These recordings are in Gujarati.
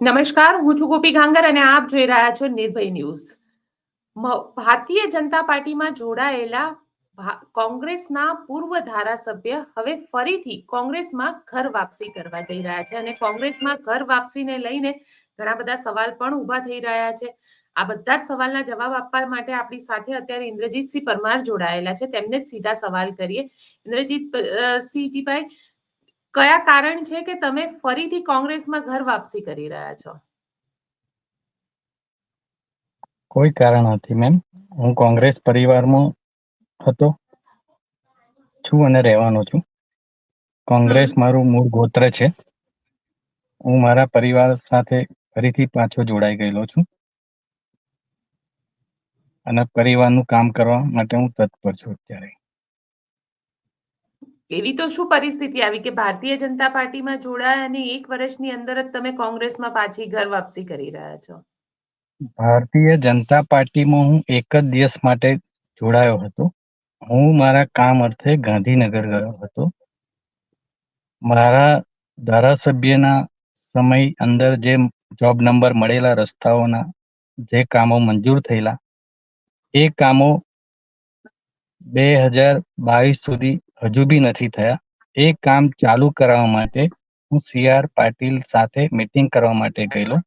નમસ્કાર, હું છું ગોપી ગાંગર અને આપ જોઈ રહ્યા છો નિર્ભય ન્યૂઝ. ભારતીય જનતા પાર્ટીમાં જોડાયેલા કોંગ્રેસના પૂર્વ ધારાસભ્ય હવે ફરીથી કોંગ્રેસમાં ઘર વાપસી કરવા જઈ રહ્યા છે અને કોંગ્રેસમાં ઘર વાપસીને લઈને ઘણા બધા સવાલ પણ ઊભા થઈ રહ્યા છે. આ બધા જ સવાલના જવાબ આપવા માટે આપણી સાથે અત્યારે ઇન્દ્રજીતસિંહ પરમાર જોડાયેલા છે. તેમને જ સીધા સવાલ કરીએ. ઇન્દ્રજીત સિંહજીભાઈ કયા કારણ છે કે તમે ફરીથી કોંગ્રેસમાં ઘર વાપસી કરી રહ્યા છો? કોઈ કારણ નથી મેમ હું કોંગ્રેસ પરિવારમાં હતો છું અને રહેવાનો છું. કોંગ્રેસ મારું મૂળ ગોત્ર છે. હું મારા પરિવાર સાથે ફરીથી પાછો જોડાઈ ગયેલો છું. અને પરિવારનું કામ કરવા માટે હું તત્પર છું અત્યારે. એવી તો શું પરિસ્થિતિ આવી કે ભારતીય જનતા પાર્ટીમાં જોડાયા અને એક વર્ષની અંદર જ તમે કોંગ્રેસમાં પાછી ઘર વાપસી કરી રહ્યા છો? ભારતીય જનતા પાર્ટીમાં હું એક જ દિવસ માટે જોડાયો હતો. હું મારા કામ અર્થે ગાંધીનગર ગયો હતો. મારા ધારાસભ્યના સમય અંદર જે જોબ નંબર મળેલા રસ્તાઓના જે કામો મંજૂર થયેલા, એ કામો બે હજાર બાવીસ સુધી હજુ બી નથી થયા. એ કામ ચાલુ કરાવવા માટે હું સી આર પાટીલ સાથે મીટિંગ કરવા માટે ગયેલો.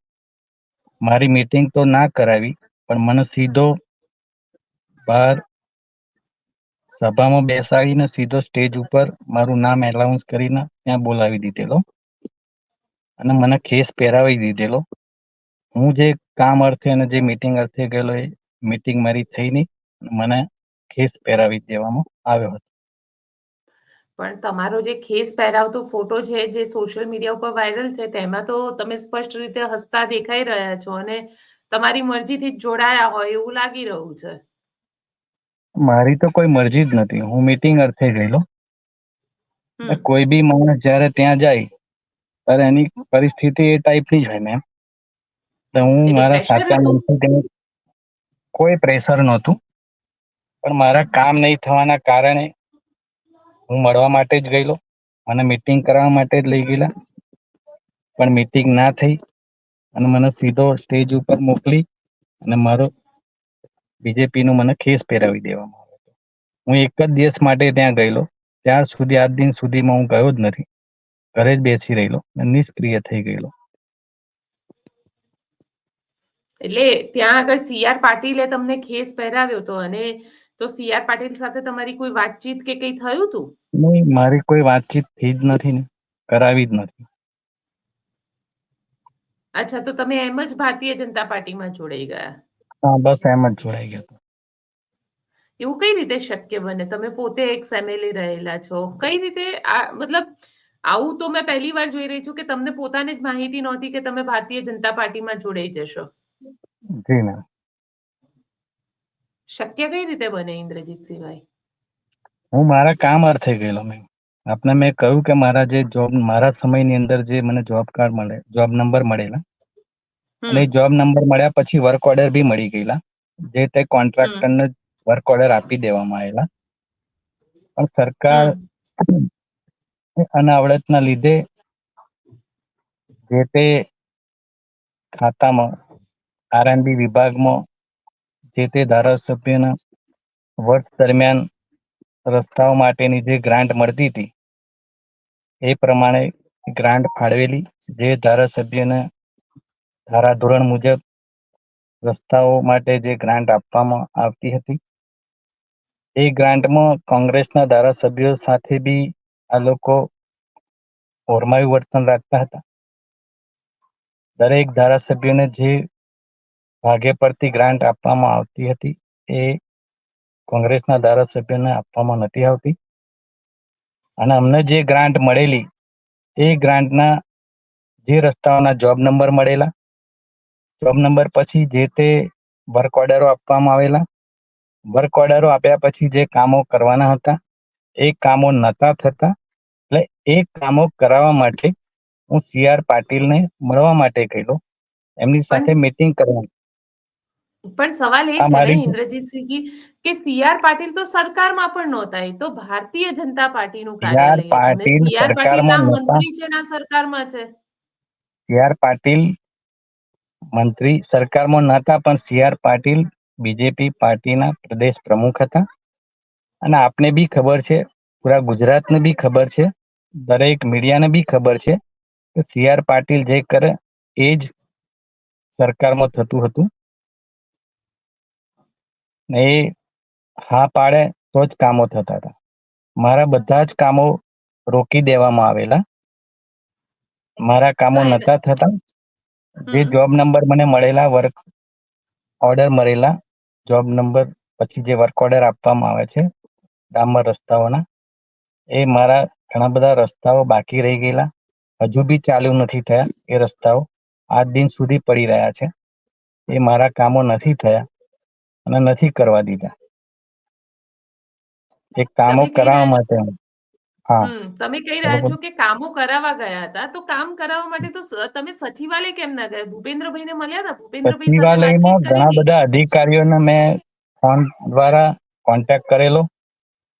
મારી મીટિંગ તો ના કરાવી, પણ મને સીધો બહાર સભામાં બેસાડીને સીધો સ્ટેજ ઉપર મારું નામ એલાઉન્સ કરીને ત્યાં બોલાવી દીધેલો. અને મને ખેસ પહેરાવી દીધેલો. હું જે કામ અર્થે અને જે મીટિંગ અર્થે ગયેલો એ મીટિંગ મારી થઈ નહીં. મને ખેસ પહેરાવી દેવામાં આવ્યો હતો. પણ તમારો જે ખેસ પહેરાવતો ફોટો છે જે સોશિયલ મીડિયા ઉપર વાયરલ છે તેમાં તો તમે સ્પષ્ટ રીતે હસતા દેખાઈ રહ્યા છો અને તમારી મરજીથી જોડાયા હોય એવું લાગી રહ્યું છે. મારી તો કોઈ મરજી જ નથી. હું મીટિંગ અર્થે ગયેલો. કોઈ બી માણસ જ્યારે ત્યાં જાય ત્યારે એની પરિસ્થિતિ એ ટાઈપની જ હોય મેમ તો હું મારા સાચા મનથી કોઈ પ્રેશર નહોતું. પણ મારા કામ નહીં થવાના કારણે હું મળવા માટે જ ગયેલો. મને મીટિંગ કરાવવા માટે જ લઈ ગયેલા. પણ મીટિંગ ના થઈ અને મને સીધો સ્ટેજ ઉપર મોકલી અને મારો બીજેપીનું મને ખેસ પહેરાવી દેવામાં આવ્યો હું એક જ દિવસ માટે ત્યાં ગયેલો. ત્યાર સુધી આજ દિન સુધીમાં હું ગયો જ નથી. ઘરે જ બેસી રહેલો નિષ્ક્રિય થઈ ગયેલો. એટલે ત્યાં આગળ સીઆર પાટીલે તમને ખેસ પહેરાવ્યો હતો અને તો સીઆર પાટીલ સાથે તમારી કોઈ વાતચીત કે કઈ થયું હતું નહીં મારી કોઈ વાતચીત થઈ જ નથી ને કરાવી જ નથી. અચ્છા તો તમે એમ જ ભારતીય જનતા પાર્ટીમાં જોડાઈ ગયા? હા બસ એમ જ જોડાઈ ગયો એવું કઈ રીતે શક્ય બને? તમે પોતે એક ફેમિલી રહેલા છો. કઈ રીતે આ મતલબ આવું તો મેં પહેલી વાર જોઈ રહી છું કે તમને પોતાને જ માહિતી નહોતી કે તમે ભારતીય જનતા પાર્ટીમાં જોડાઈ જશો. જી મેમ શક્ય કઈ રીતે બને ઇન્દ્રજીતસિંહભાઈ હું મારા કામ અર્થે ગયેલો મેમ. આપને મેં કહ્યું કે મારા જે જોબ મારા સમયની અંદર જે મને જોબ કાર્ડ મળે જોબ નંબર મળેલા. અને જોબ નંબર મળ્યા પછી વર્ક ઓર્ડર બી મળી ગયેલા. જે તે કોન્ટ્રાક્ટરને વર્ક ઓર્ડર આપી દેવામાં આવેલા. પણ સરકાર અનાવડતના લીધે જે તે ખાતામાં આરએનબી વિભાગમાં જે તે ધારાસભ્યના વર્ષ દરમિયાન રસ્તાઓ માટેની જે ગ્રાન્ટ મળતી હતી, એ પ્રમાણે ગ્રાન્ટ ફાળવેલી. જે ધારાસભ્યને ધારાધોરણ મુજબ રસ્તાઓ માટે જે ગ્રાન્ટ આપવામાં આવતી હતી. એ ગ્રાન્ટમાં કોંગ્રેસના ધારાસભ્યો સાથે બી આ લોકો ઓરમાયું વર્તન રાખતા હતા. દરેક ધારાસભ્યોને જે ભાગે પડતી ગ્રાન્ટ આપવામાં આવતી હતી. એ કોંગ્રેસના ધારાસભ્યને આપવામાં નથી આવતી. અને અમને જે ગ્રાન્ટ મળેલી એ ગ્રાન્ટના જે રસ્તાઓના જોબ નંબર મળેલા. જોબ નંબર પછી જે તે વર્ક ઓર્ડરો આપવામાં આવેલા. વર્ક ઓર્ડરો આપ્યા પછી જે કામો કરવાના હતા એ કામો નતા થતા. એટલે એ કામો કરાવવા માટે હું સી આર પાટીલને મળવા માટે ગયેલો. એમની સાથે મીટિંગ કરવા પણ સવાલ એ છે ને ઇન્દ્રજીતસિંહજી કે સીઆર પાટીલ તો સરકારમાં પણ નહોતા. એ તો ભારતીય જનતા પાર્ટીનું કાર્યાલય પાટીલ પાટીલ ના મંત્રી છે ના સરકારમાં છે. સી પાટીલ મંત્રી સરકારમાં નહોતા પણ સીઆર પાટીલ બીજેપી પાર્ટીના પ્રદેશ પ્રમુખ હતા. અને આપને બી ખબર છે પૂરા ગુજરાતને બી ખબર છે દરેક મીડિયાને બી ખબર છે કે સીઆર પાટીલ જે કરે એ જ સરકારમાં થતું હતું. ને એ હા પાડે તો જ કામો થતા હતા. મારા બધા જ કામો રોકી દેવામાં આવેલા. મારા કામો નતા થતા. જે જોબ નંબર મને મળેલા વર્ક ઓર્ડર મળેલા. જોબ નંબર પછી જે વર્ક ઓર્ડર આપવામાં આવે છે ડામર રસ્તાઓના એ મારા ઘણા બધા રસ્તાઓ બાકી રહી ગયેલા. હજુ બી ચાલુ નથી થયા એ રસ્તાઓ. આજ દિન સુધી પડી રહ્યા છે. એ મારા કામો નથી થયા. અને નથી કરવા દીધા. એક કામો કરાવવા માટે હા. તમે કહી રહ્યા છો કે કામો કરાવવા ગયા હતા. તો કામ કરાવવા માટે તો તમે સચિવાલય કેમ ના ગયા? ભૂપેન્દ્રભાઈને મળ્યા હતા? ભૂપેન્દ્રભાઈ સચિવાલયમાં ઘણા બધા અધિકારીઓને મેં ફોન દ્વારા કોન્ટેક્ટ કરેલો.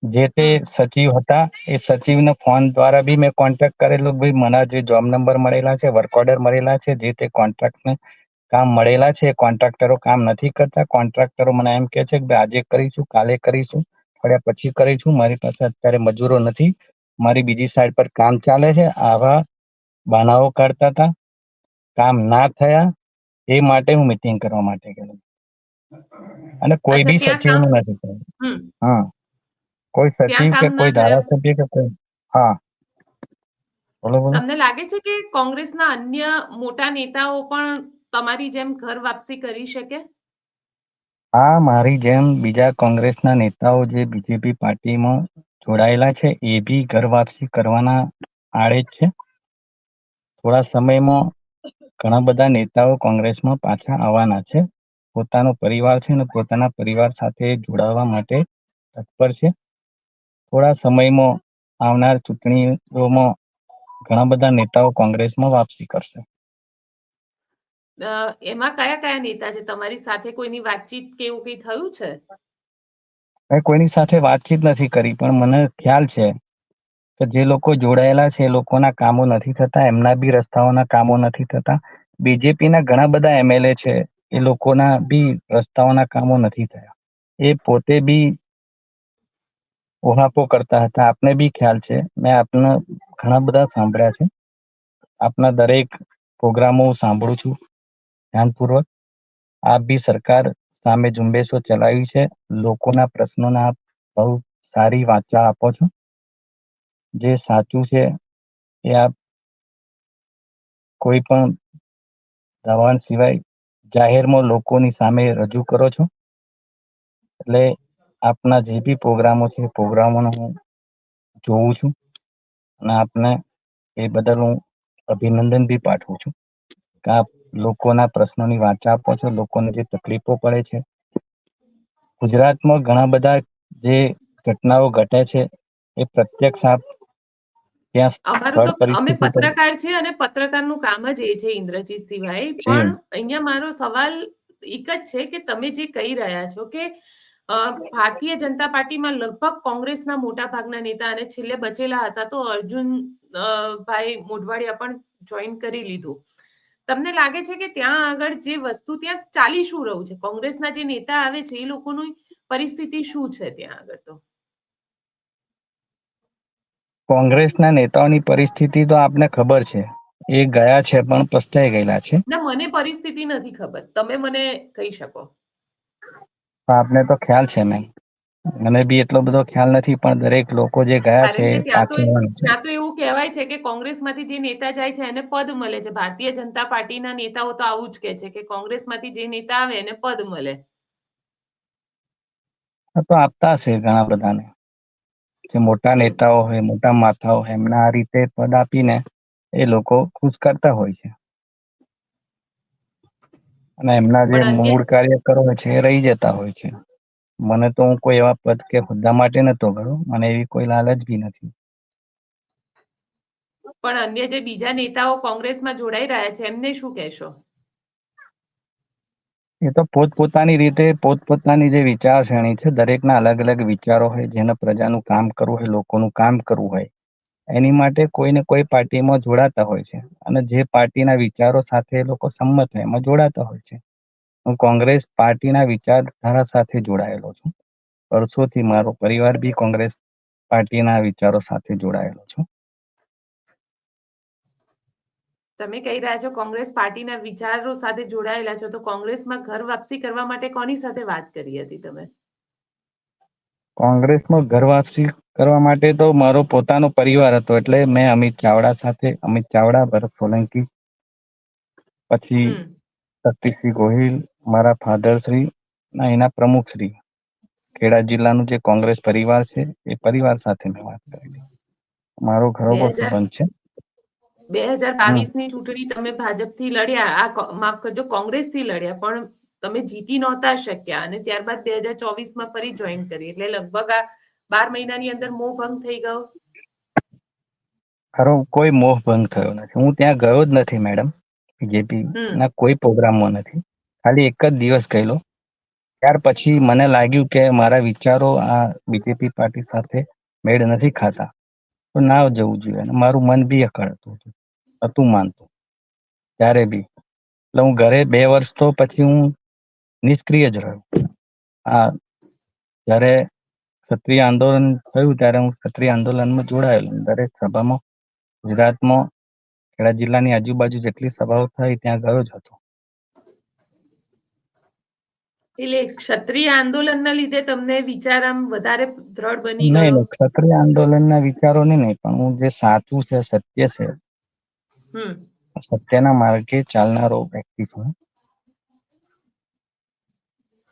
જે તે સચિવ હતા એ સચિવને ફોન દ્વારા બી મેં કોન્ટેક્ટ કરેલો ભાઈ મને જે જોબ નંબર મળેલા છે વર્ક ઓર્ડર મળેલા છે જે તે કોન્ટ્રાક્ટને કામ મળેલા છે કોન્ટ્રાક્ટરો કામ નથી કરતા કોન્ટ્રાક્ટરો મને એમ કે છે કે આજે કરીશું કાલે કરીશું અઠવાડિયા પછી કરીશું મારી પાસે અત્યારે મજૂરો નથી મારી બીજી સાઈડ પર કામ ચાલે છે આવા બાનાઓ કાઢતા હતા કામ ના થયા એ માટે હું મિટિંગ કરવા માટે ગયો. અને કોઈ બી સચિવ સચિવનું નથી કર્યું. હા. કોઈ સચિવ કે કોઈ ધારાસભ્ય કે કોઈ હા. તમને લાગે છે કે કોંગ્રેસના અન્ય મોટા નેતાઓ પણ તમારી જેમ ઘર વાપસી કરી શકે? હા, મારી જેમ બીજા કોંગ્રેસના નેતાઓ જે બીજેપી પાર્ટીમાં જોડાયેલા છે, એ બી ઘર વાપસી કરવાના આડે છે. થોડા સમયમાં ઘણા બધા નેતાઓ કોંગ્રેસમાં પાછા આવવાના છે. પોતાનો પરિવાર છે અને પોતાના પરિવાર સાથે જોડાવા માટે તત્પર છે. થોડા સમયમાં આવનાર ચૂંટણીઓમાં ઘણા બધા નેતાઓ કોંગ્રેસમાં વાપસી કરશે. એમાં કયા કયા નેતા છે? તમારી સાથે કોઈની વાતચીત કે એવું કંઈ થયું છે? મેં કોઈની સાથે વાતચીત નથી કરી, પણ મને ખ્યાલ છે કે જે લોકો જોડાયેલા છે એ લોકોના કામો નથી થતા, એમના બી રસ્તાઓના કામો નથી થતા. બીજેપીના ઘણા બધા એમએલએ છે, એ લોકોના બી રસ્તાઓના કામો નથી થયા. એ પોતે બી ઓહાપો કરતા હતા. આપને બી ખ્યાલ છે. મેં આપને ઘણા બધા સાંભળ્યા છે. આપના દરેક પ્રોગ્રામો હું સાંભળું છું. ધ્યાનપૂર્વક આપ બી સરકાર સામે ઝુંબેશો ચલાવી છે. લોકોના પ્રશ્નોના આપ બહુ સારી વાચા આપો છો. જે સાચું છે એ આપ કોઈ પણ દવાન સિવાય જાહેરમાં લોકોની સામે રજૂ કરો છો. એટલે આપના જે બી પ્રોગ્રામો છે એ પ્રોગ્રામોનો હું જોઉં છું. અને આપને એ બદલ હું અભિનંદન બી પાઠવું છું. કે આપ લોકોના પ્રશ્નોની વાચા આપો છો લોકોને જે તકલીફો પડે છે. ગુજરાતમાં ઘણા બધા જે ઘટનાઓ ઘટે છે એ પ્રત્યક્ષ આપ અમારું તો અમે પત્રકાર છે અને પત્રકારનું કામ જ એ છે ઇન્દ્રજીત સિવાય પણ અહીંયા મારો સવાલ એક જ છે કે તમે જે કહી રહ્યા છો કે ભારતીય જનતા પાર્ટીમાં લગભગ કોંગ્રેસના મોટા ભાગના નેતા અને છેલ્લે બચેલા હતા તો અર્જુન ભાઈ મોઢવાડિયા પણ જોઈન કરી લીધું. તમને લાગે છે કે ત્યાં આગળ જે વસ્તુ ત્યાં ચાલી શું રહ્યું છે? કોંગ્રેસના જે નેતા આવે છે એ લોકોની પરિસ્થિતિ શું છે ત્યાં આગળ તો? કોંગ્રેસના નેતાઓની પરિસ્થિતિ તો આપને ખબર છે. એ ગયા છે પણ પસ્તાઈ ગયેલા છે. ના મને પરિસ્થિતિ નથી ખબર. તમે મને કહી શકો. આપને તો ખ્યાલ છે નહીં મને બી એટલો બધો ખ્યાલ નથી પણ દરેક લોકો જે ગયા છે ત્યાં તો છે એવું કહેવાય છે કે કોંગ્રેસમાંથી જે નેતા જાય છે એને પદ મળે છે. ભારતીય જનતા પાર્ટીના નેતાઓ તો આવું જ કે છે કે કોંગ્રેસમાંથી જે નેતા આવે એને પદ મળે. તો આપતા હશે ઘણા બધાને. જે મોટા નેતાઓ હોય મોટા માથાઓ હોય એમને આ રીતે પદ આપીને એ લોકો ખુશ કરતા હોય છે. અને એમના જે મૂળ કાર્યકરો હોય છે એ રહી જતા હોય છે. મને તો હું કોઈ એવા પદ કે હોદ્દા માટે નતો ગયો મને એવી કોઈ લાલચ બી નથી. પણ અન્ય જે બીજા નેતાઓ કોંગ્રેસમાં જોડાઈ રહ્યા છે એમને શું કહેશો? એ તો પોતપોતાની રીતે પોતપોતાની જે વિચારસરણી છે દરેકના અલગ અલગ વિચારો હોય જેને પ્રજાનું કામ કરવું હોય લોકોનું કામ કરવું હોય એની માટે કોઈને કોઈ પાર્ટીમાં જોડાતા હોય છે. અને જે પાર્ટીના વિચારો સાથે એ લોકો સંમત હોય એમાં જોડાતા હોય છે. હું કોંગ્રેસ પાર્ટીના વિચારધારા સાથે જોડાયેલો છું. વર્ષોથી મારો પરિવાર બી કોંગ્રેસ પાર્ટીના વિચારો સાથે જોડાયેલો છું. તમે કહી રહ્યા છો કોંગ્રેસ પાર્ટીના વિચારો સાથે જોડાયેલા છો તો કોંગ્રેસમાં ઘર વાપસી કરવા માટે કોની સાથે વાત કરી હતી તમે? કોંગ્રેસમાં ઘર વાપસી કરવા માટે તો મારો પોતાનો પરિવાર હતો એટલે મેં અમિત ચાવડા સાથે અમિત ચાવડા ભરત સોલંકી પછી. શક્તિસિંહ ગોહિલ મારા ફાધર શ્રી ના એના પ્રમુખ શ્રી ખેડા જિલ્લાનું જે કોંગ્રેસ પરિવાર છે એ પરિવાર સાથે મેં વાત કરેલી. મારો ઘરોબો સંબંધ છે. બે હજાર બાવીસની ચૂંટણી તમે ભાજપથી લડ્યા. આ માફ કરજો કોંગ્રેસથી લડ્યા પણ તમે જીતી નહોતા શક્યા અને ત્યારબાદ બે હજાર ચોવીસમાં ફરી જોઈન કરી. એટલે લગભગ આ બાર મહિનાની અંદર મોહ ભંગ થઈ ગયો. ખરો કોઈ મોહ ભંગ થયો નથી. હું ત્યાં ગયો જ નથી મેડમ બીજેપી હમ. ના કોઈ પ્રોગ્રામમાં નથી. ખાલી એક જ દિવસ ગયેલો. ત્યાર પછી મને લાગ્યું કે મારા વિચારો આ બીજેપી પાર્ટી સાથે મેળ નથી ખાતા. તો ના જવું જોઈએ અને મારું મન બી અકળતું હતું. હતું માનતું. ત્યારે બી. એટલે હું ઘરે બે વર્ષ તો પછી હું નિષ્ક્રિય જ રહ્યો. આ જ્યારે ક્ષત્રિય આંદોલન થયું ત્યારે હું ક્ષત્રિય આંદોલનમાં જોડાયેલો. દરેક સભામાં ગુજરાતમાં ખેડા જિલ્લાની આજુબાજુ જેટલી સભાઓ થઈ ત્યાં ગયો જ હતો. એટલે ક્ષત્રિય આંદોલનના લીધે તમને વિચાર આમ વધારે દ્રઢ બની ગયો? નહીં ક્ષત્રિય આંદોલનના વિચારોને નહીં પણ હું જે સાચું છે સત્ય છે સત્યના માર્ગે ચાલનારો વ્યક્તિ છું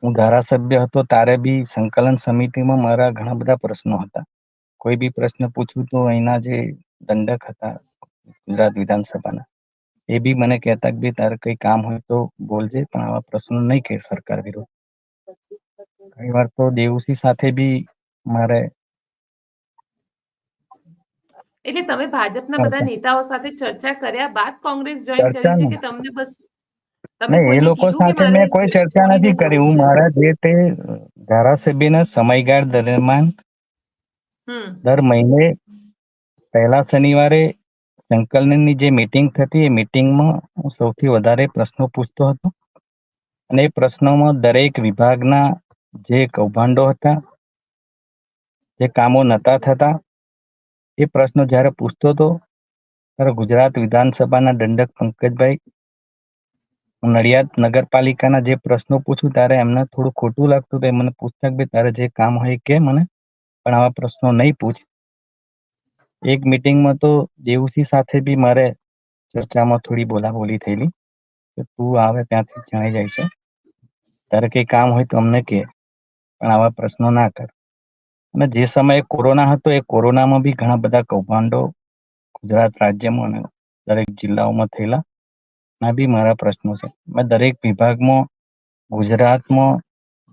હું. ધારાસભ્ય હતો ત્યારે બી સંકલન સમિતિમાં મારા ઘણા બધા પ્રશ્નો હતા. કોઈ બી પ્રશ્ન પૂછું તો અહીંના જે દંડક હતા ગુજરાત વિધાનસભાના એ બી મને કહેતા કે તારે કઈ કામ હોય તો બોલજે પણ આવા પ્રશ્નો નહીં કે સરકાર વિરુદ્ધ. ઘણી વાર તો દેવસિંહ સાથે બી મારે એટલે તમે ભાજપના બધા નેતાઓ સાથે ચર્ચા કર્યા બાદ કોંગ્રેસ જોઈન કરી છે કે તમને બસ તમે એ લોકો સાથે મેં કોઈ ચર્ચા નથી કરી. હું મારા જે તે ધારાસભ્યના સમયગાળ દરમિયાન દર મહિને પહેલા શનિવારે સંકલનની જે મીટિંગ થતી એ મીટિંગમાં હું સૌથી વધારે પ્રશ્નો પૂછતો હતો. અને એ પ્રશ્નોમાં દરેક વિભાગના જે કૌભાંડો હતા, જે કામો નતા થતા, એ પ્રશ્નો જ્યારે પૂછતો હતો, ત્યારે ગુજરાત વિધાનસભાના દંડક પંકજભાઈ નડિયાદ નગરપાલિકાના જે પ્રશ્નો પૂછું ત્યારે એમને થોડું ખોટું લાગતું હતું. મને પૂછતા બી તારે જે કામ હોય કે મને? પણ આવા પ્રશ્નો નહીં પૂછ. એક મિટિંગમાં તો દેવસિંહ સાથે બી મારે ચર્ચામાં થોડી બોલાબોલી થયેલી. તું આવે ત્યાંથી જણાઈ જાય છે. તારે કઈ કામ હોય તો અમને કે. પણ આવા પ્રશ્નો ના કર. અને જે સમયે કોરોના હતો, એ કોરોનામાં બી ઘણા બધા કૌભાંડો ગુજરાત રાજ્યમાં અને દરેક જિલ્લાઓમાં થયેલા. ના બી મારા પ્રશ્નો છે. મેં દરેક વિભાગમાં, ગુજરાતમાં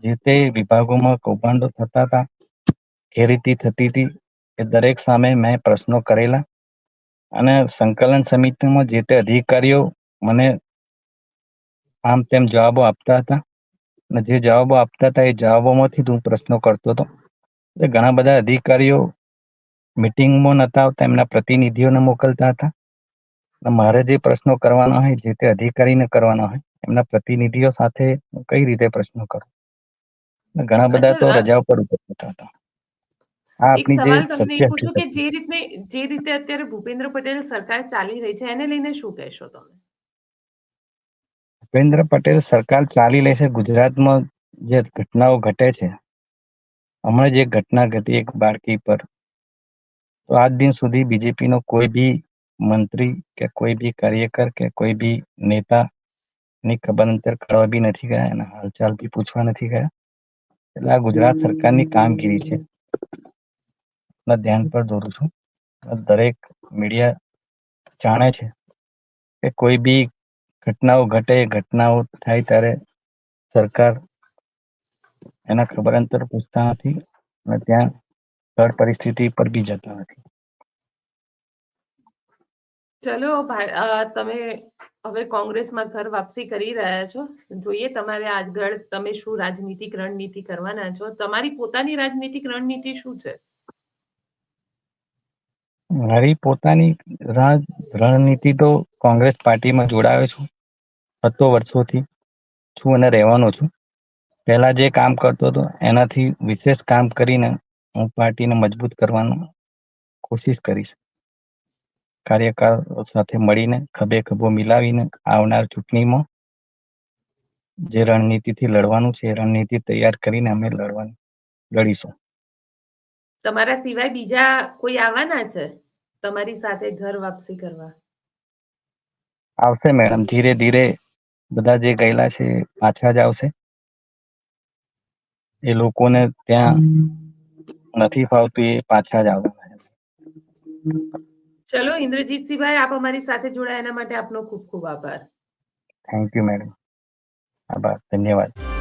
જે તે વિભાગોમાં કૌભાંડો થતા હતા, એ રીતે થતી હતી, એ દરેક સામે મેં પ્રશ્નો કરેલા. અને સંકલન સમિતિમાં જે તે અધિકારીઓ મને આમ તેમ જવાબો આપતા હતા અને જે જવાબો આપતા હતા એ જવાબોમાંથી હું પ્રશ્નો કરતો હતો. એટલે ઘણા બધા અધિકારીઓ મિટિંગમાં નતા આવતા એમના પ્રતિનિધિઓને મોકલતા હતા. મારે જે પ્રશ્નો કરવાના હોય જે તે અધિકારીને કરવાના હોય એમના પ્રતિનિધિઓ સાથે હું કઈ રીતે પ્રશ્નો કરું? ઘણા બધા તો રજા રજાઓ પર ઉપસ્થિત હતા. એક આપણી જે સવાલ તમને એ પૂછું કે જે રીતે જે રીતે અત્યારે ભૂપેન્દ્ર પટેલ સરકાર ચાલી રહી છે એને લઈને શું કહેશો તમે? ભૂપેન્દ્ર પટેલ સરકાર ચાલી લે છે, ગુજરાતમાં જે ઘટનાઓ ઘટે છે. હમણાં જ ઘટના ઘટી એક બાળકી પર. તો આજ દિન સુધી બીજેપીનો કોઈ બી મંત્રી કે કોઈ બી કાર્યકર કે કોઈ બી નેતા ની ખબર અંતર કરવા બી નથી ગયા, એના હાલચાલ બી પૂછવા નથી ગયા. એટલે આ ગુજરાત સરકારની કામગીરી છે. ધ્યાન પર દોરું છું. દરેક મીડિયા જાણે છે કે કોઈ બી ઘટનાઓ ઘટે ઘટનાઓ થાય ત્યારે સરકાર એના ખબર અંતર પૂછતા નથી અને ત્યાં સ્થળ પરિસ્થિતિ પર બી જતા નથી. ચલો ભાઈ તમે હવે કોંગ્રેસમાં ઘર વાપસી કરી રહ્યા છો. જોઈએ તમારે આગળ તમે શું રાજનીતિક રણનીતિ કરવાના છો? તમારી પોતાની રાજનીતિક રણનીતિ શું છે? મારી પોતાની રણ- રણનીતિ તો કોંગ્રેસ પાર્ટીમાં જોડાયો છું. હતો વર્ષોથી છું અને રહેવાનો છું. પહેલા જે કામ કરતો હતો, એનાથી વિશેષ કામ કરીને હું પાર્ટીને મજબૂત કરવાનો કોશિશ કરીશ. કાર્યકરો સાથે મળીને ખભે ખભો મિલાવીને આવનાર ચૂંટણીમાં જે રણનીતિથી લડવાનું છે, એ રણનીતિ તૈયાર કરીને અમે લડવાનું લડીશું. તમારા સિવાય બીજા કોઈ આવવાના છે? તમારી સાથે ઘર વાપસી કરવા? આવશે મેડમ ધીરે ધીરે બધા જે ગયેલા છે પાછા જ આવશે. એ લોકોને ત્યાં નથી ફાવતું એ પાછા જ આવવાના ચલો ઇન્દ્રજીતસિંહભાઈ આપ અમારી સાથે જોડાયા. એના માટે આપનો ખૂબ ખૂબ આભાર. થેન્ક યુ મેડમ આભાર. ધન્યવાદ.